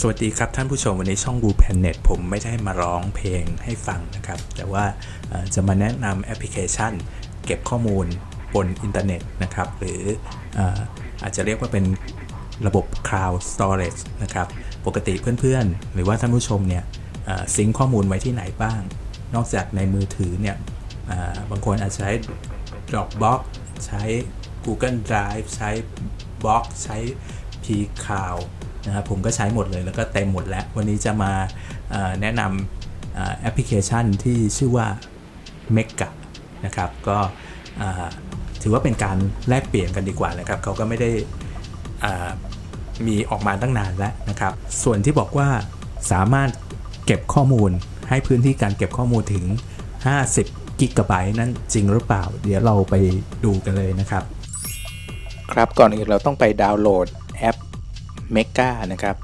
สวัสดีครับท่านผู้ชมวันนี้ช่อง Blue Planet ผมไม่ได้มาร้องเพลงให้ฟังนะครับ แต่ว่าจะมาแนะนำแอปพลิเคชัน เก็บข้อมูลบนอินเทอร์เน็ตนะครับ หรืออาจจะเรียกว่าเป็นระบบ Cloud Storage นะครับ ปกติเพื่อนๆ หรือว่าท่านผู้ชมเนี่ยซิงข้อมูลไว้ที่ไหนบ้าง นอกจากในมือถือเนี่ยบางคนอาจจะใช้ Dropbox ใช้ Google Drive ใช้ Box ใช้ P Cloud นะครับผมก็ใช้หมดเลยแล้วก็เต็มหมดแล้ว วันนี้จะมาแนะนำแอปพลิเคชันที่ชื่อว่า m e g a นะครับก็ถือว่าเป็นการแลกเปลี่ยนกันดีกว่านะครับเขาก็ไม่ได้มีออกมาตั้งนานแล้วนะครับ ส่วนที่บอกว่าสามารถเก็บข้อมูลให้พื้นที่การเก็บข้อมูลถึง 50กิกะไบต์นั่นจริงหรือเปล่า เดี๋ยวเราไปดูกันเลยนะครับ ครับก่อนอื่นเราต้องไปดาวน์โหลด แอป m e g a นะครับ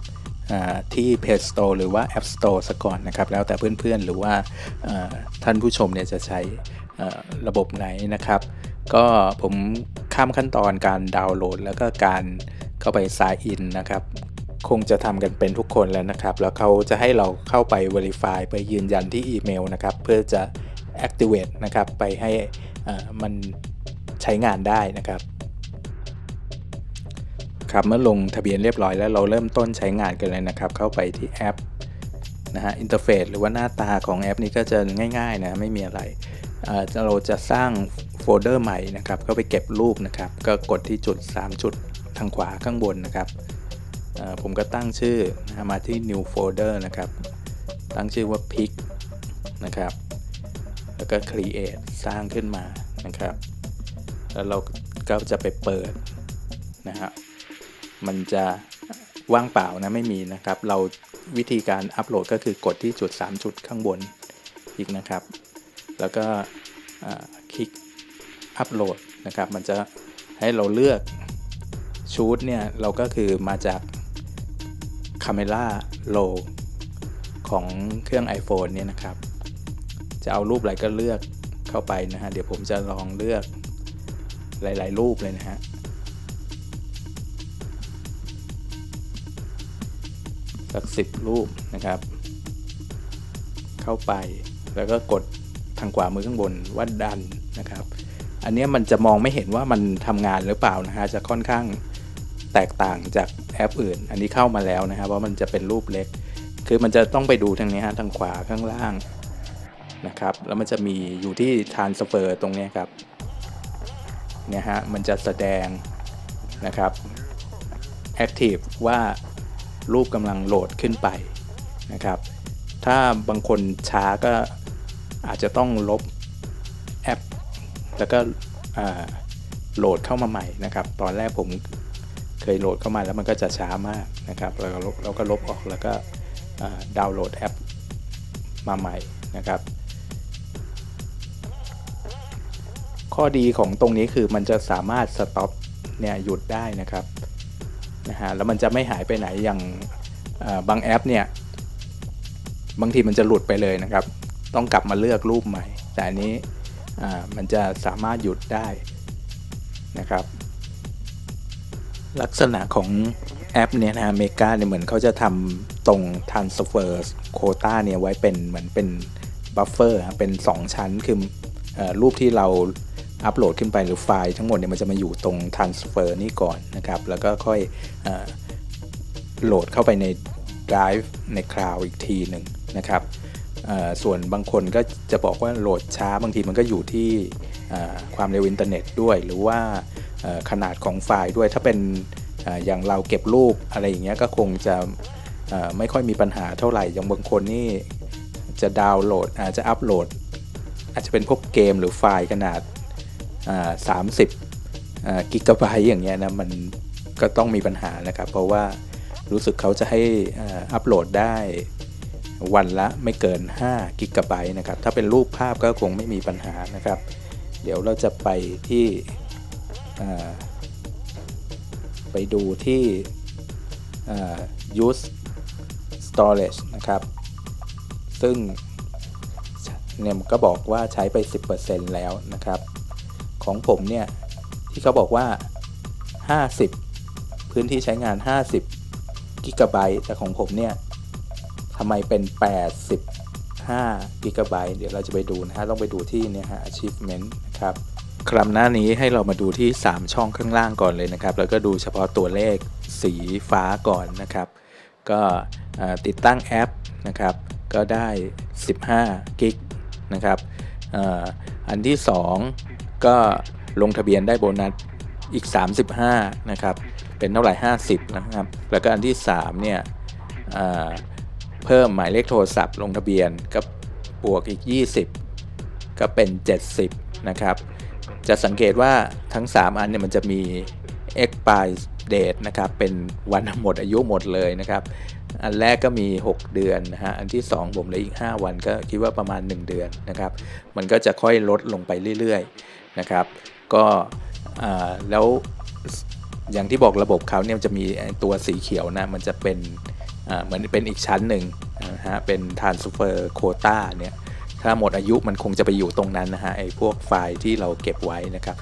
ที่ Play Store หรือว่า App Store ซะก่อนนะครับ แล้วแต่เพื่อนๆ หรือว่าท่านผู้ชมเนี่ยจะใช้ระบบไหนนะครับ ก็ผมข้ามขั้นตอนการดาวน์โหลด แล้วก็การเข้าไป sign in นะครับคงจะทำกันเป็นทุกคนแล้วนะครับ แล้วเขาจะให้เราเข้าไป Verify ไปยืนยันที่อีเมลนะครับ เพื่อจะ activate นะครับ ไปให้มันใช้งานได้นะครับ ครับเมื่อลงทะเบียนเรียบร้อยแล้วเราเริ่มต้นใช้งานกันเลยนะครับ เข้าไปที่แอปนะฮะอินเทอร์เฟซหรือว่าหน้าตาของแอปนี้ก็จะง่ายๆนะไม่มีอะไรเอ่อเราจะสร้างโฟลเดอร์ใหม่นะครับก็ไปเก็บรูปนะครับ ก็กดที่จุด 3 จุดทางขวาข้างบนนะครับเอ่อผมก็ตั้งชื่อนะมาที่ new folder นะครับ ตั้งชื่อว่า pic นะครับ แล้วก็ create สร้างขึ้นมานะครับ แล้วเราก็จะไปเปิดนะฮะ มันจะว่างเปล่านะไม่มีนะครับ เราวิธีการอัปโหลดก็คือกดที่จุด 3 จุดข้างบนอีกนะครับ แล้วก็คลิกอัปโหลดนะครับ มันจะให้เราเลือกชูดเนี่ยเราก็คือมาจาก Camera Roll ของเครื่อง iPhone เนี่ยนะครับ จะเอารูปอะไรก็เลือกเข้าไปนะฮะ เดี๋ยวผมจะลองเลือกหลาย ๆ รูปเลยนะฮะ สักสิบรูปนะครับ เข้าไปแล้วก็กดทางขวามือข้างบนว่าดันนะครับ อันนี้มันจะมองไม่เห็นว่ามันทำงานหรือเปล่านะฮะจะค่อนข้างแตกต่างจากแอปอื่น อันนี้เข้ามาแล้วนะครับว่ามันจะเป็นรูปเล็ก คือมันจะต้องไปดูทางนี้ฮะทางขวาข้างล่างนะครับ แล้วมันจะมีอยู่ที่ transfer ตรงนี้ครับเนี่ยฮะมันจะแสดงนะครับ active ว่า รูปกำลังโหลดขึ้นไปนะครับ ถ้าบางคนช้าก็อาจจะต้องลบแอป แล้วก็โหลดเข้ามาใหม่นะครับ ตอนแรกผมเคยโหลดเข้ามาแล้วมันก็จะช้ามากนะครับเราก็ลบเราก็ลบออกแล้วก็ดาวน์โหลดแอปมาใหม่นะครับ ข้อดีของตรงนี้คือมันจะสามารถสต็อปเนี่ยหยุดได้นะครับ นะฮะแล้วมันจะไม่หายไปไหนอย่างบางแอปเนี่ยบางทีมันจะหลุดไปเลยนะครับ ต้องกลับมาเลือกรูปใหม่ แต่อันนี้มันจะสามารถหยุดได้นะครับ ลักษณะของแอปเนี่ยนะฮะเมกาเนี่ยเหมือนเขาจะทำตรง transfer quota เนี่ยไว้เป็นเหมือนเป็นบัฟเฟอร์เป็น 2 ชั้นคืออรูปที่เรา อัปโหลดขึ้นไปหรือไฟล์ทั้งหมดเนี่ยมันจะมาอยู่ตรง transfer นี่ก่อนนะครับ แล้วก็ค่อยอโหลดเข้าไปใน Drive ใน Cloud อีกทีหนึ่งนะครับส่วนบางคนก็จะบอกว่าโหลดช้าบางทีมันก็อยู่ที่ความเร็วอินเทอร์เน็ตด้วย หรือว่าขนาดของไฟล์ด้วยถ้าเป็นออย่างเราเก็บรูปอะไรอย่างเงี้ยก็คงจะไม่ค่อยมีปัญหาเท่าไหร่อย่างบางคนนี่จะดาวน์โหลดอาจจะอัปโหลด อาจจะเป็นพวกเกมหรือไฟล์ขนาด สามสิบกิกะไบต์อย่างเงี้ยนะมันก็ต้องมีปัญหานะครับ เพราะว่ารู้สึกเขาจะให้อัปโหลดได้วันละไม่เกิน5กิกะไบต์นะครับ ถ้าเป็นรูปภาพก็คงไม่มีปัญหานะครับ เดี๋ยวเราจะไปที่ไปดูที่ use storage นะครับ ซึ่งเนี่ยมันก็บอกว่าใช้ไป 10%แล้วนะครับ ของผมเนี่ย ที่เขาบอกว่า 50 พื้นที่ใช้งาน 50กิกะไบต์แต่ของผมเนี่ยทำไมเป็น 85กิกะไบต์เดี๋ยวเราจะไปดูนะฮะต้องไปดูที่เนี่ยฮะ achievement นะครับคำหน้านี้ให้เรามาดูที่ 3 ช่องข้างล่างก่อนเลยนะครับ แล้วก็ดูเฉพาะตัวเลขสีฟ้าก่อนนะครับ ก็ติดตั้งแอปนะครับ ก็ได้ 15 กิกนะครับอาอันที่ 2 ก็ลงทะเบียนได้โบนัสอีก 35 นะครับ เป็นเท่าไหร่ 50 นะครับ แล้วก็อันที่ 3 เนี่ยเพิ่มหมายเลขโทรศัพท์ลงทะเบียนก็บวกอีก 20 ก็เป็น 70 นะครับ จะสังเกตว่าทั้ง 3 อันเนี่ยมันจะมี expire date นะครับ เป็นวันหมดอายุหมดเลยนะครับ อันแรกก็มี 6 เดือนนะฮะ อันที่ 2 ผมเลยอีก 5 วันก็คิดว่าประมาณ 1 เดือนนะครับ มันก็จะค่อยลดลงไปเรื่อยๆ นะครับ ก็แล้วอย่างที่บอกระบบเขาเนี่ยจะมีตัวสีเขียวนะ มันจะเป็นเหมือนเป็นอีกชั้นหนึ่งนะฮะเป็น transfer quota เนี่ยถ้าหมดอายุมันคงจะไปอยู่ตรงนั้นนะฮะไอ้พวกไฟล์ที่เราเก็บไว้นะครับ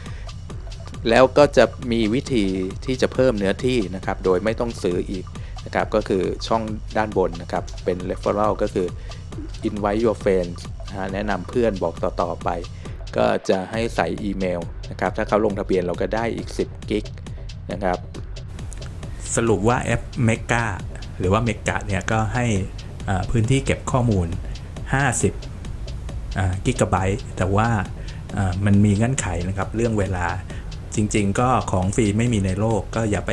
แล้วก็จะมีวิธีที่จะเพิ่มเนื้อที่นะครับ โดยไม่ต้องซื้ออีกนะครับ ก็คือช่องด้านบนนะครับ เป็น referral ก็คือ invite your friends นะแนะนำเพื่อนบอกต่อๆไป ก็จะให้ใส่อีเมลนะครับ ถ้าเขาลงทะเบียนเราก็ได้อีก 10 กิกนะครับ สรุปว่าแอป m e g a หรือว่า m e g a เนี่ยก็ให้พื้นที่เก็บข้อมูล 50กิกะไบต์แต่ว่ามันมีเงื่อนไขนะครับเรื่องเวลาจริง ๆ ก็ของฟรีไม่มีในโลกก็อย่าไป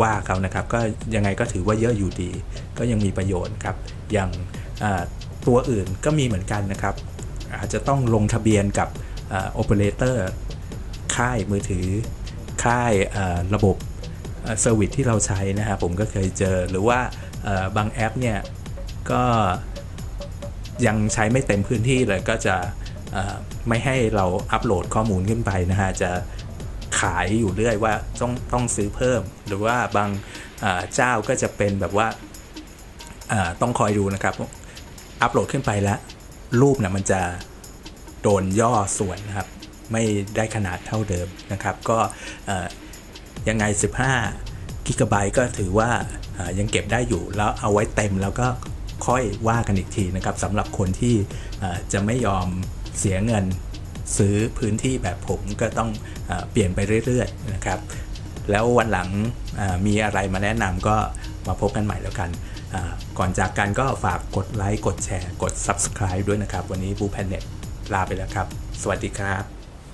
ว่าเขานะครับ ก็ยังไงก็ถือว่าเยอะอยู่ดี ก็ยังมีประโยชน์ครับ อย่างตัวอื่นก็มีเหมือนกันนะครับ อาจจะต้องลงทะเบียนกับ โอเปอเรเตอร์ค่ายมือถือ ค่ายระบบเซอร์วิสที่เราใช้นะฮะผมก็เคยเจอหรือว่าบางแอปเนี่ย ก็ยังใช้ไม่เต็มพื้นที่เลยก็จะไม่ให้เราอัปโหลดข้อมูลขึ้นไปนะฮะจะขายอยู่เรื่อยว่าต้องต้องซื้อเพิ่ม หรือว่าบางเจ้าก็จะเป็นแบบว่าอ่าต้องคอยดูนะครับ อัปโหลดขึ้นไปแล้ว รูปเนี่ยมันจะ โดนย่อส่วนนะครับ ไม่ได้ขนาดเท่าเดิมนะครับ ก็ยังไง 15กิกะไบต์ก็ถือว่ายังเก็บได้อยู่แล้วเอาไว้เต็มแล้วก็ค่อยว่ากันอีกทีนะครับสำหรับคนที่จะไม่ยอมเสียเงินซื้อพื้นที่แบบผมก็ต้องอเปลี่ยนไปเรื่อยๆนะครับ แล้ววันหลังมีอะไรมาแนะนำก็มาพบกันใหม่แล้วกัน ก่อนจากกันก็ฝากกดไลค์ กดแชร์ กด Subscribe ด้วยนะครับ วันนี้บูแพนเน็ต ลาไปแล้วครับ สวัสดีครับ